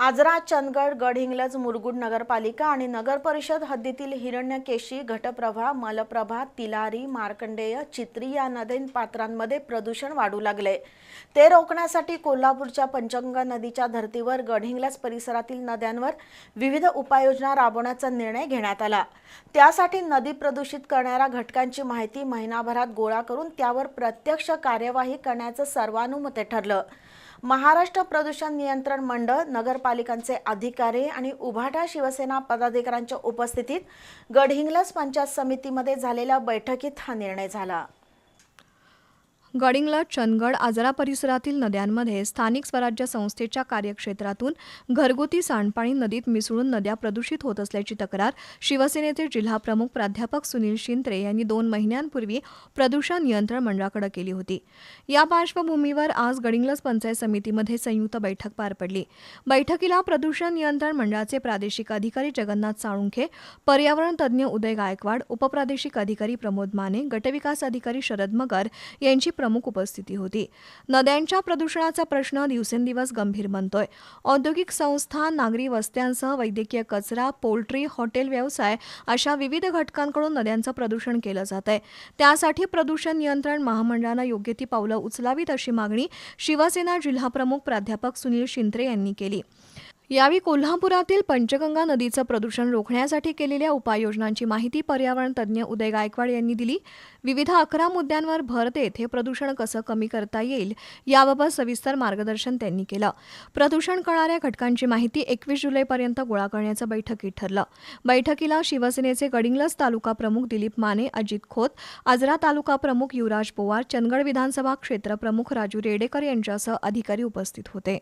आजरा चंदगड गडहिंग्लज मुरगुड नगरपालिका आणि नगर परिषद हद्दीतील हिरण्यकेशी घटप्रभा मलप्रभा तिलारी मार्कंडेय चित्री या नदी पात्रांमध्ये प्रदूषण वाढू लागले. ते रोखण्यासाठी कोल्हापूरच्या पंचगंगा नदीच्या धर्तीवर गडहिंग्लज परिसरातील नद्यांवर विविध उपाययोजना राबवण्याचा निर्णय घेण्यात आला. त्यासाठी नदी प्रदूषित करणाऱ्या घटकांची माहिती महिनाभरात गोळा करून त्यावर प्रत्यक्ष कार्यवाही करण्याचं सर्वानुमते ठरलं. महाराष्ट्र प्रदूषण नियंत्रण मंडळ नगरपालिकांचे अधिकारी आणि उभाटा शिवसेना पदाधिकाऱ्यांच्या उपस्थितीत गडहिंग्लज पंचायत समितीमध्ये झालेल्या बैठकीत हा निर्णय झाला. गडिंगलज चंदगड आजरा परिसरातील नद्यांमध्ये स्थानिक स्वराज्य संस्थेच्या कार्यक्षेत्रातून घरगुती सांडपाणी नदीत मिसळून नद्या प्रदूषित होत असल्याची तक्रार शिवसेनेचे जिल्हाप्रमुख प्राध्यापक सुनील शिंत्रे यांनी दोन महिन्यांपूर्वी प्रदूषण नियंत्रण मंडळाकडे केली होती. या पार्श्वभूमीवर आज गडिंग्लज पंचायत समितीमध्ये संयुक्त बैठक पार पडली. बैठकीला प्रदूषण नियंत्रण मंडळाचे प्रादेशिक अधिकारी जगन्नाथ साळुंखे पर्यावरण तज्ज्ञ उदय गायकवाड उपप्रादेशिक अधिकारी प्रमोद माने गटविकास अधिकारी शरद मगर यांची प्रमुख उपस्थिती होती. नद्यांच्या प्रदूषणाचा प्रश्न दिवसेंदिवस गंभीर बनतोय. औद्योगिक संस्था नागरी वस्त्यांसह वैद्यकीय कचरा पोल्ट्री हॉटेल व्यवसाय अशा विविध घटकांकडून नद्यांचं प्रदूषण केलं जात आहे त्यासाठी प्रदूषण नियंत्रण महामंडळानं योग्य ती पावलं उचलावीत अशी मागणी शिवसेना जिल्हाप्रमुख प्राध्यापक सुनील शिंत्रे यांनी केली. यावेळी कोल्हापुरातील पंचगंगा नदीचं प्रदूषण रोखण्यासाठी केलेल्या उपाययोजनांची माहिती पर्यावरण तज्ज्ञ उदय गायकवाड यांनी दिली. विविध अकरा मुद्द्यांवर भर देत हे प्रदूषण कसं कमी करता येईल याबाबत सविस्तर मार्गदर्शन त्यांनी केलं. प्रदूषण करणाऱ्या घटकांची माहिती एकवीस जुलैपर्यंत गोळा करण्याचं बैठकीत ठरलं. बैठकीला शिवसेनेचे गडिंगलज तालुका प्रमुख दिलीप माने अजित खोत आजरा तालुका प्रमुख युवराज पोवार चंदगड विधानसभा क्षेत्र प्रमुख राजू रेडेकर यांच्यासह अधिकारी उपस्थित होते.